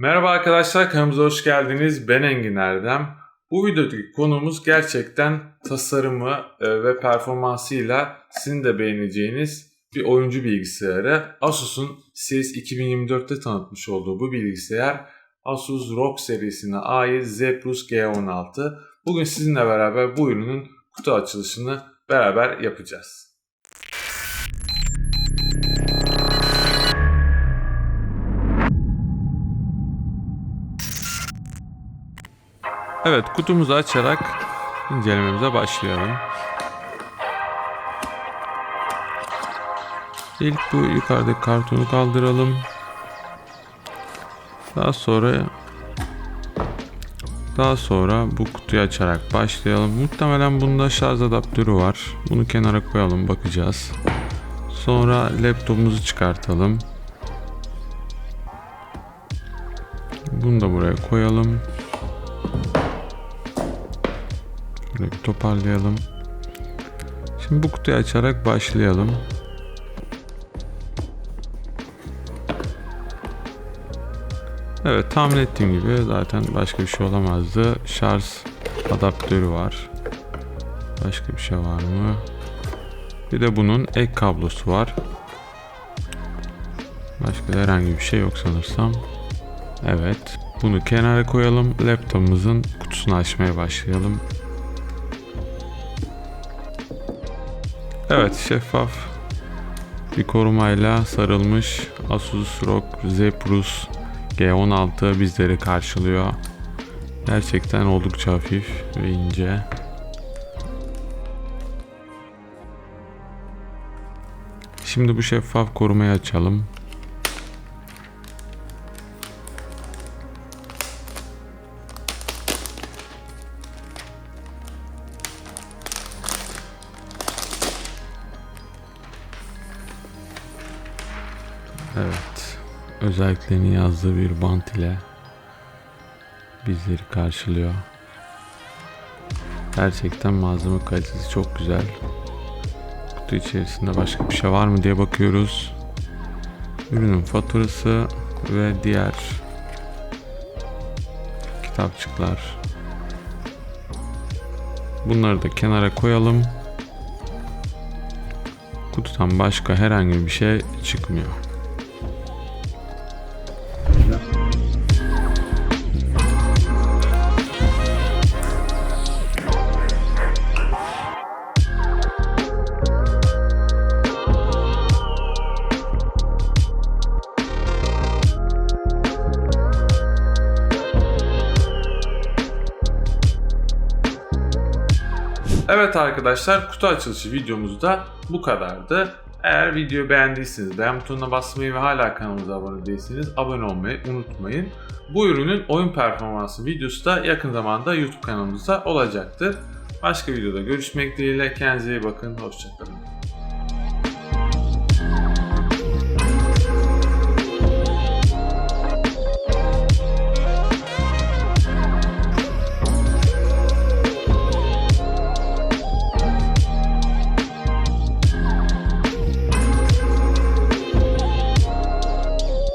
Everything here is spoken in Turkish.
Merhaba arkadaşlar kanalımıza hoş geldiniz. Ben Engin Erdem. Bu videodaki konumuz gerçekten tasarımı e, ve performansıyla sizin de beğeneceğiniz bir oyuncu bilgisayarı. Asus'un CES 2024'te tanıtmış olduğu bu bilgisayar Asus ROG serisine ait Zephyrus G16. Bugün sizinle beraber bu ürünün kutu açılışını beraber yapacağız. Evet kutumuzu açarak incelememize başlayalım. İlk bu yukarıdaki kartonu kaldıralım. Daha sonra daha sonra bu kutuyu açarak başlayalım. Muhtemelen bunda şarj adaptörü var. Bunu kenara koyalım bakacağız. Sonra laptopumuzu çıkartalım. Bunu da buraya koyalım. Şöyle bir toparlayalım. Şimdi bu kutuyu açarak başlayalım. Evet tahmin ettiğim gibi zaten başka bir şey olamazdı. Şarj adaptörü var. Başka bir şey var mı? Bir de bunun ek kablosu var. Başka herhangi bir şey yok sanırsam. Evet. Bunu kenara koyalım. Laptopumuzun kutusunu açmaya başlayalım. Evet şeffaf bir korumayla sarılmış Asus ROG Zephyrus G16 bizleri karşılıyor. Gerçekten oldukça hafif ve ince. Şimdi bu şeffaf korumayı açalım. Evet. Özelliklerini yazdığı bir bant ile bizleri karşılıyor. Gerçekten malzeme kalitesi çok güzel. Kutu içerisinde başka bir şey var mı diye bakıyoruz. Ürünün faturası ve diğer kitapçıklar. Bunları da kenara koyalım. Kutudan başka herhangi bir şey çıkmıyor. Evet arkadaşlar kutu açılışı videomuz da bu kadardı. Eğer videoyu beğendiyseniz beğen butonuna basmayı ve hala kanalımıza abone değilseniz abone olmayı unutmayın. Bu ürünün oyun performansı videosu da yakın zamanda YouTube kanalımızda olacaktır. Başka videoda görüşmek dileğiyle kendinize iyi bakın. Hoşçakalın.